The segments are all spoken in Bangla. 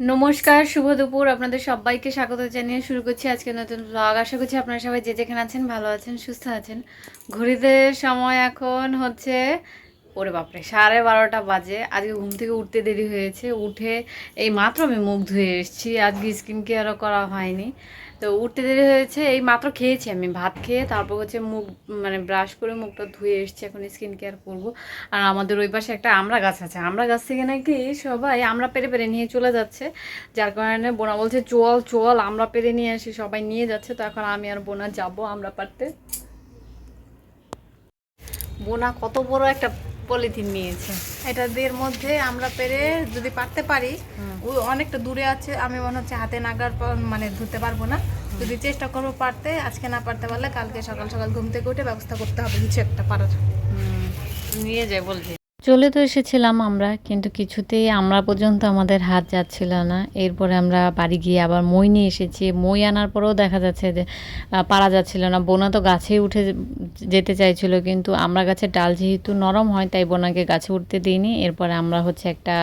নমস্কার, শুভ দুপুর। আপনাদের সবাইকে স্বাগত জানিয়ে শুরু করছি আজকে নতুন ব্লগ আশা করছি আপনারা সবাই যে যেখানে আছেন, ভালো আছেন, সুস্থ আছেন। ঘড়িতে সময় এখন হচ্ছে ওরে বাপরে, সাড়ে বারোটা বাজে। আজকে ঘুম থেকে উঠতে দেরি হয়েছে। উঠে এই মাত্র আমি মুখ ধুয়ে এসেছি। আজকে স্কিন কেয়ারও করা হয়নি। তো উঠতে দেরি হয়েছে, এই মাত্র খেয়েছি আমি ভাত খেয়ে, তারপর হচ্ছে মুখ মানে ব্রাশ করে মুখটা ধুয়ে এসেছি, এখন স্কিন কেয়ার করব। আর আমাদের ওই পাশে একটা আমড়া গাছ আছে। আমড়া গাছ থেকে নাকি সবাই আমরা পেরে পেরে নিয়ে চলে যাচ্ছে। যার কারণে বোনা বলছে, চল চল, আমরা পেরে নিয়ে আসি, সবাই নিয়ে যাচ্ছে। তো এখন আমি আর বোনা যাব আমরা পারতে। বোনা কত বড় একটা পলিথিন নিয়েছে। এটা দের মধ্যে আমরা পেরে যদি পারতে পারি ওই অনেকটা দূরে আছে আমি মনে হচ্ছে হাতে নাগার পর- মানে ধুতে পারব না। যদি চেষ্টা করব পারতে আজকে না পারতে পারলে কালকে সকাল সকাল ঘুম থেকে উঠে ব্যবস্থা করতে হবে কিছু একটা পারার। নিয়ে যায় বলছি। চলে তো এসেছিলাম আমরা, কিন্তু কিছুতেই আমরা পর্যন্ত আমাদের হাত যাচ্ছিল না। এরপরে আমরা বাড়ি গিয়ে আবার মই নিয়ে এসেছি। মই আনার পরেও দেখা যাচ্ছে যে পারা যাচ্ছিল না। বোনা তো গাছেই উঠে যেতে চাইছিল, কিন্তু আমরা গাছের ডাল যেহেতু নরম হয়, তাই বোনাকে গাছে উঠতে দিইনি। এরপরে আমরা হচ্ছে একটা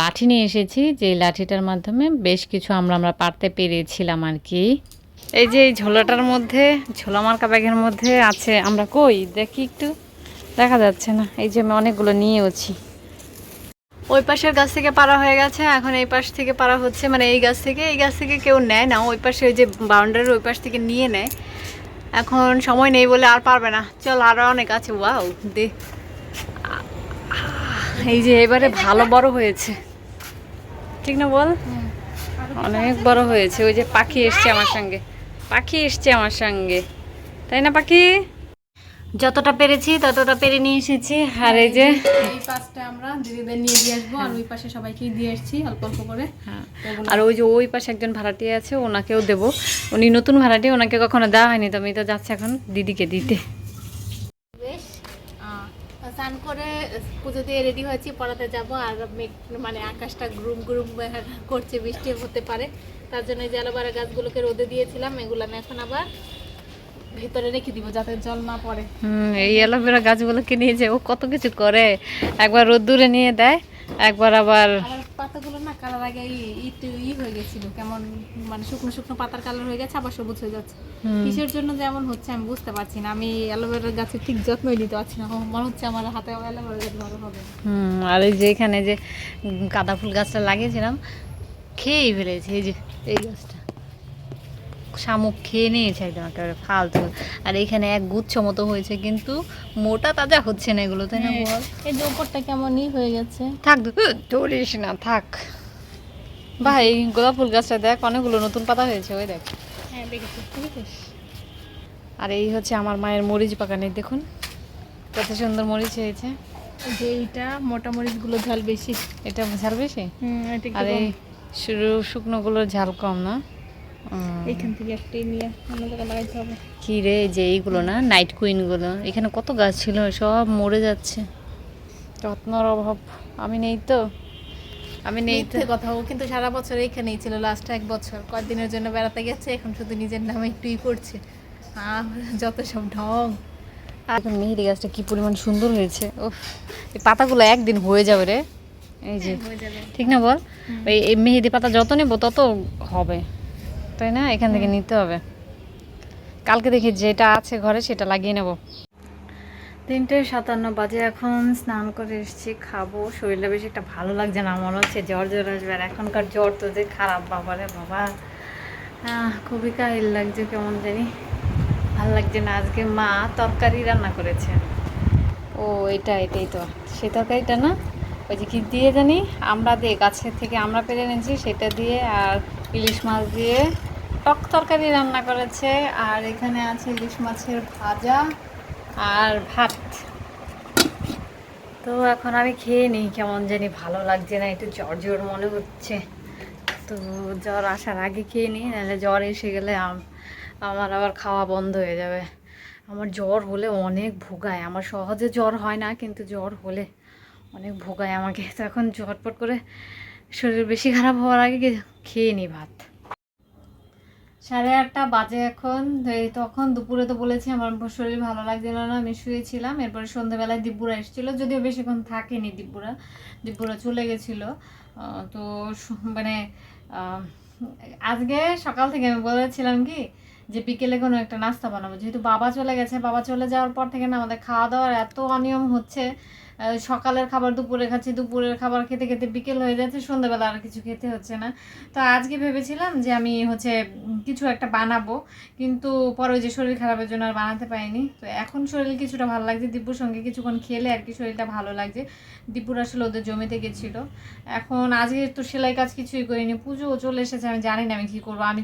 লাঠি নিয়ে এসেছি যে লাঠিটার মাধ্যমে বেশ কিছু আমরা আমরা পারতে পেরেছিলাম আর কি। এই যে এই ঝোলাটার মধ্যে ঝোলা মার্কা ব্যাগের মধ্যে আছে, আমরা কই? দেখি একটু। দেখা যাচ্ছে না। এই যে আমি অনেকগুলো নিয়েওছি। ওই পাশের গাছ থেকে পারা হয়ে গেছে, এখন এই পাশ থেকে পারা হচ্ছে। মানে এই গাছ থেকে, এই গাছ থেকে কেউ নেয় না। ওই পাশে ওই যে বাউন্ডারির ওই পাশ থেকে নিয়ে নেয়। এখন সময় নেই বলে আর পারবে না। চল আরও অনেক আছে। ওয়াও, দে। এই যে এবারে ভালো বড় হয়েছে। ঠিক না বল? অনেক বড় হয়েছে। ওই যে পাখি এসছে আমার সঙ্গে। পাখি এসছে আমার সঙ্গে। তাই না, পাখি? যতটা পেরেছি ততটা পেরে নিয়ে এসেছি। আর এই যে এই পাশটা আমরা দিদিদের নিয়ে দিয়ে আসব আর ওই পাশে সবাইকে দিয়ে এসেছি অল্প অল্প করে। হ্যাঁ। আর ওই যে ওই পাশে একজন ভাড়াটিয়া আছে ওনাকেও দেবো। উনি নতুন ভাড়াটি ওনাকে কখনো দেওয়া হয়নি তো আমি তো যাচ্ছি এখন দিদিকে দিতে। বেশ স্নান করে পুজো দিয়ে রেডি হয়েছি পড়াতে যাব আর মেঘ- মানে আকাশটা গ্রুম গ্রুম করছে বৃষ্টি হতে পারে। তার জন্য অ্যালোভেরা গাছগুলোকে রোদে দিয়েছিলাম এগুলো আমি এখন আবার ভিতরে রেখে দিব যাতে জল না পড়ে। হুম এই অ্যালোভেরা গাছগুলোকে নিয়ে যে ও কত কিছু করে। একবার রোদ্দুরে নিয়ে দেয় একবার আবার পাতাগুলো না কালার আগে একটু ই হয়ে গেছিল কেমন মানে শুকনো শুকনো পাতার কালার হয়ে গেছে আবার সবুজ হয়ে যাচ্ছে। কিসের জন্য যে এমন হচ্ছে আমি বুঝতে পারছি না আমি অ্যালোভেরা গাছের ঠিক যত্নই নিতে পারছি না মনে হচ্ছে আমার হাতে অ্যালোভেরা গাছ ভালো হবে। হুম আর এই যে এখানে যে গাঁদা ফুল গাছটা লাগিয়েছিলাম খেয়েই ফেলেছি এই যে এই গাছটা। শামুক খেয়ে নিয়েছে একদম একেবারে ফালতু। আর এখানে এক গুচ্ছ মতো হয়েছে কিন্তু মোটা তাজা হচ্ছে না এগুলো তাই না বল? এই যে উপরটা কেমন হয়ে গেছে। থাক ধরিস না থাক। ভাই গোলাপ ফুল গাছটা দেখ অনেকগুলো নতুন পাতা হয়েছে ওই দেখ। হ্যাঁ দেখেছি আর এই হচ্ছে আমার মায়ের মরিচ বাগানে দেখুন কত সুন্দর মরিচ হয়েছে। যে এইটা মোটা মরিচগুলো ঝাল বেশি। এটা ঝাল বেশি? আর এই শুকনোগুলোর ঝাল কম না? উম, এইখান থেকে একটা নিয়ে অন্য জায়গায় লাগাইতে হবে। কি রে যে এইগুলো না নাইট কুইনগুলো এখানে কত গাছ ছিল সব মরে যাচ্ছে। যত্নর অভাব আমি নেই তো আমি নেই তো। কথা ও কিন্তু সারা বছর এইখানেই ছিল লাস্ট এক বছর। কয়েকদিনের জন্য বেড়াতে গেছে এখন শুধু নিজের নামে একটু ই করছে। আহ, যত সব ঢং। আর এখন মেহেদি গাছটা কি পরিমাণ সুন্দর হয়েছে ও এই পাতাগুলো একদিন হয়ে যাবে রে। এই যে হয়ে যাবে। ঠিক না বল? এই মেহেদি পাতা যত নেব তত হবে। তাই না? এখান থেকে নিতে হবে। কালকে দেখি যেটা আছে ঘরে সেটা লাগিয়ে নেব। তিনটে সাতান্ন বাজে এখন স্নান করে এসেছি খাব। শরীরটা বেশি একটা ভালো লাগছে না মনে হচ্ছে জ্বর জ্বর আসবে। আর এখনকার জ্বর তো যে খারাপ বাবারে বাবা। খুবই কাহিল লাগছে কেমন জানি। ভালো লাগছে না আজকে মা তরকারি রান্না করেছে। ও এটা এটাই তো। সেই তরকারিটা না ওই যে কি দিয়ে জানি আমরা দিয়ে গাছের থেকে আমরা পেরে এনেছি সেটা দিয়ে আর ইলিশ মাছ দিয়ে টক তরকারি রান্না করেছে, আর এখানে আছে ইলিশ মাছের ভাজা আর ভাত। তো এখন আমি খেয়ে নিই, কেমন জানি ভালো লাগছে না, একটু জ্বর জ্বর মনে হচ্ছে। তো জ্বর আসার আগে খেয়ে নিই, নাহলে জ্বর এসে গেলে আমার আবার খাওয়া বন্ধ হয়ে যাবে। আমার জ্বর হলে অনেক ভোগায়, আমার সহজে জ্বর হয় না, কিন্তু জ্বর হলে অনেক ভোগায় আমাকে। তো এখন ঝটপট করে শরীর বেশি খারাপ হওয়ার আগে খেয়ে নিই ভাত। সাড়ে আটটা বাজে এখন তখন দুপুরে তো বলেছি আমার শরীর ভালো লাগছিল না, আমি শুয়েছিলাম। এরপরে সন্ধ্যাবেলায় দিব্যুরা এসেছিল, যদিও বেশিক্ষণ থাকেনি দিব্যুরা। দিব্যুরা চলে গেছিল। তো মানে আজকে সকাল থেকে আমি বলেছিলাম কি যে বিকেলে কোনো একটা নাস্তা বানাবো। যেহেতু বাবা চলে গেছে, বাবা চলে যাওয়ার পর থেকে না আমাদের খাওয়া দাওয়ার এত অনিয়ম হচ্ছে সকালের খাবার দুপুরে খাচ্ছি, দুপুরের খাবার খেতে খেতে বিকেল হয়ে যাচ্ছে, সন্ধ্যাবেলা আর কিছু খেতে হচ্ছে না। তো আজকে ভেবেছিলাম যে আমি হচ্ছে কিছু একটা বানাবো, কিন্তু পরে যে শরীর খারাপের জন্য আর বানাতে পারিনি। তো এখন শরীর কিছুটা ভালো লাগছে, দীপুর সঙ্গে কিছুক্ষণ খেলে আর কি শরীরটা ভালো লাগছে। দীপুর আসলে ওদের জমিতে গেছিল। এখন আজকে তো সেলাই কাজ কিছুই করিনি, পুজো চলে এসেছে, আমি জানি না আমি কী করব। আমি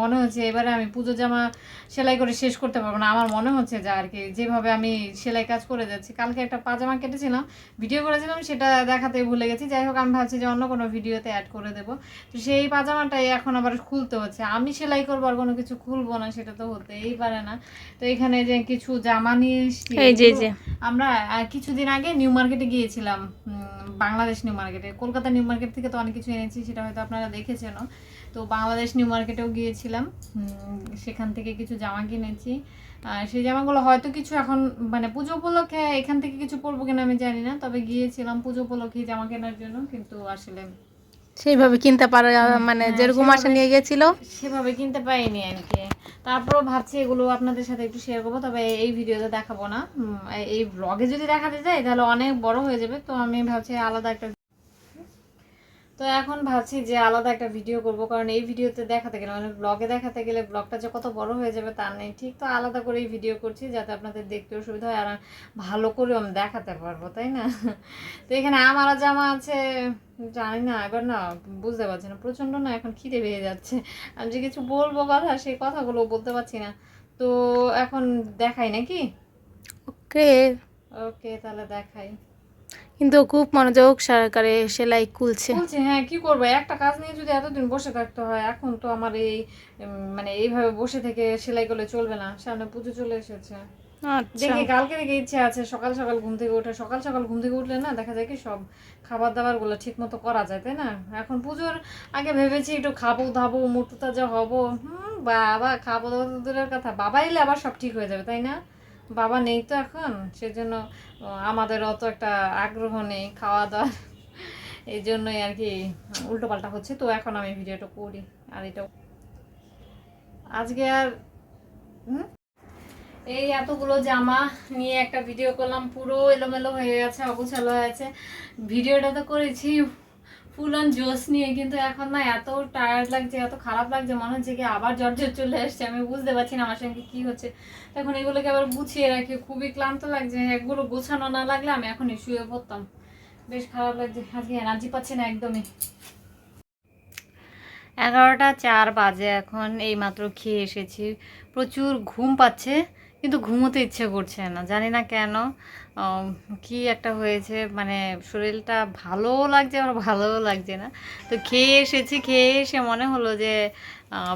মনে হচ্ছে এবারে আমি পুজো জামা সেলাই করে শেষ করতে পারব না। আমার মনে হচ্ছে যা আর কি, যেভাবে আমি সেলাই কাজ করে যাচ্ছি, কালকে একটা পাজামা কেটেছিলাম ভিডিও করেছিলাম সেটা দেখাতে ভুলে গেছি। যাই হোক আমি ভাবছি যে অন্য কোনো ভিডিওতে অ্যাড করে দেবো। তো সেই পাজামাটাই এখন আবার খুলতে হচ্ছে। আমি সেলাই করব আর কোনো কিছু খুলবো না সেটা তো হতেই পারে না। তো এখানে যে কিছু জামা নিয়ে। আমরা কিছুদিন আগে নিউ মার্কেটে গিয়েছিলাম বাংলাদেশ নিউ মার্কেটে। কলকাতা নিউ মার্কেট থেকে তো অনেক কিছু এনেছি সেটা হয়তো আপনারা দেখেছেন তো বাংলাদেশ নিউ মার্কেটেও গিয়েছিলাম। সেখান থেকে কিছু জামা কিনেছি। আর সেই জামাগুলো হয়তো কিছু এখন মানে পুজো উপলক্ষে এখান থেকে কিছু পরবো কিনা আমি জানি না তবে গিয়েছিলাম পুজো উপলক্ষে জামা কেনার জন্য কিন্তু আসলে সেইভাবে কিনতে পারে মানে হ্যাঁ, যেরকম আশা নিয়ে গেছিল। সেভাবে কিনতে পাইনি আর কি। তারপরও ভাবছি এগুলো আপনাদের সাথে একটু শেয়ার করব তবে এই ভিডিওতে দেখাবো না। এই ব্লগে যদি দেখাতে যাই তাহলে অনেক বড় হয়ে যাবে। তো আমি ভাবছি আলাদা একটা তো এখন ভাবছি যে আলাদা একটা ভিডিও করব কারণ এই ভিডিওতে দেখাতে গেলে মানে ব্লগে দেখাতে গেলে ব্লগটা যে কত বড় হয়ে যাবে তা নেই ঠিক? তো আলাদা করেই ভিডিও করছি যাতে আপনাদের দেখতেও সুবিধা হয় আর ভালো করে আমি দেখাতে পারব তাই না? তো এখানে আমারও জামা আছে জানি না এবার না বুঝতে পারছি না প্রচণ্ড না এখন খিদে পেয়ে যাচ্ছে। আমি যে কিছু বলব কথা সেই কথাগুলো বলতে পারছি না। তো এখন দেখাই নাকি? ওকে। ওকে তাহলে দেখাই। কিন্তু খুব মনোযোগ সহকারে সেলাই খুলছে। হ্যাঁ কি করব? একটা কাজ নিয়ে যদি এতদিন বসে থাকতে হয় এখন তো আমার এই মানে এইভাবে বসে থেকে সেলাই করলে চলবে না। সামনে পুজো চলে এসেছে। আচ্ছা। দেখি কালকে থেকে ইচ্ছে আছে সকাল সকাল ঘুম থেকে উঠে। সকাল সকাল ঘুম থেকে উঠলে না দেখা যায় কি সব খাবার দাবারগুলো ঠিক মতো করা যায় তাই না? এখন পুজোর আগে ভেবেছি একটু খাব ধাবো মোটু তাজা হব। হুম বাবা খাব দাবো দূরের কথা। বাবা এলে আবার সব ঠিক হয়ে যাবে তাই না? বাবা নেই তো এখন, সেজন্য আমাদের অত একটা আগ্রহ নেই, খাওয়া দাওয়ার এই জন্যই আর কি উল্টো পাল্টা হচ্ছে। তো এখন আমি ভিডিওটা করি, আর এটা আজকে আর এই এতগুলো জামা নিয়ে একটা ভিডিও করলাম, পুরো এলোমেলো হয়ে গেছে, অগোছালো হয়ে আছে ভিডিওটা তো করেছি ফুল অন জোশ নিয়ে কিন্তু এখন না এত টায়ার্ড লাগছে, এত খারাপ লাগছে, মনে হচ্ছে কি আবার জ্বর জ্বর চলে আসছে, আমি বুঝতে পারছি না আমার সঙ্গে কি হচ্ছে। তখন এগুলোকে আবার গুছিয়ে রাখি, খুবই ক্লান্ত লাগছে এগুলো গোছানো না লাগলে আমি এখনই শুয়ে পড়তাম। বেশ খারাপ লাগছে, আজকে এনার্জি পাচ্ছি না একদমই। এগারোটা চার বাজে এখন এই মাত্র খেয়ে এসেছি, প্রচুর ঘুম পাচ্ছে কিন্তু ঘুমোতে ইচ্ছে করছে না। জানি না কেন কি একটা হয়েছে মানে শরীরটা ভালোও লাগছে, আবার ভালোও লাগছে না। তো খেয়ে এসেছি, খেয়ে এসে মনে হলো যে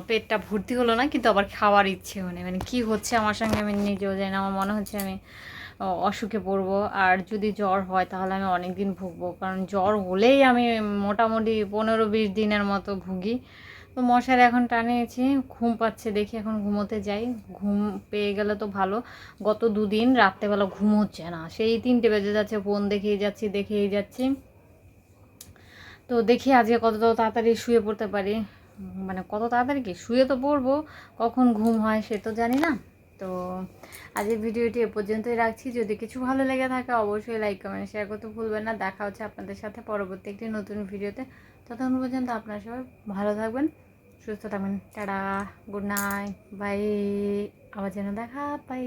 পেটটা ভর্তি হলো না, কিন্তু আবার খাওয়ার ইচ্ছেও নেই। মানে কি হচ্ছে আমার সঙ্গে, আমি নিজেও জানি না, আমার মনে হচ্ছে আমি অসুখে পড়ব। আর যদি জ্বর হয়, তাহলে আমি অনেক দিন ভুগবো। কারণ জ্বর হলেই আমি মোটামুটি পনেরো বিশ দিনের মতো ভুগি। তো মশার এখন টানিয়েছি ঘুম পাচ্ছে, দেখি এখন ঘুমোতে যাই। ঘুম পেয়ে গেলে তো ভালো। গত দুদিন রাত্রেবেলা ঘুম হচ্ছে না। সেই তিনটে বেজে যাচ্ছে, ফোন দেখেই যাচ্ছি দেখেই যাচ্ছি। তো দেখি আজকে কত তাড়াতাড়ি শুয়ে পড়তে পারি। মানে কত তাড়াতাড়ি কি? শুয়ে তো পড়ব, কখন ঘুম হয় সে তো জানি না। তো আজকের ভিডিওটি এ পর্যন্তই রাখছি। যদি কিছু ভালো লেগে থাকে অবশ্যই লাইক কমেন্ট শেয়ার করতে ভুলবেন না। দেখা হচ্ছে আপনাদের সাথে পরবর্তী একটি নতুন ভিডিওতে। ততক্ষণ পর্যন্ত আপনারা সবাই ভালো থাকবেন। সুস্থ থাকবেন টাটা গুড নাইট বাই আবার যেন দেখা পাই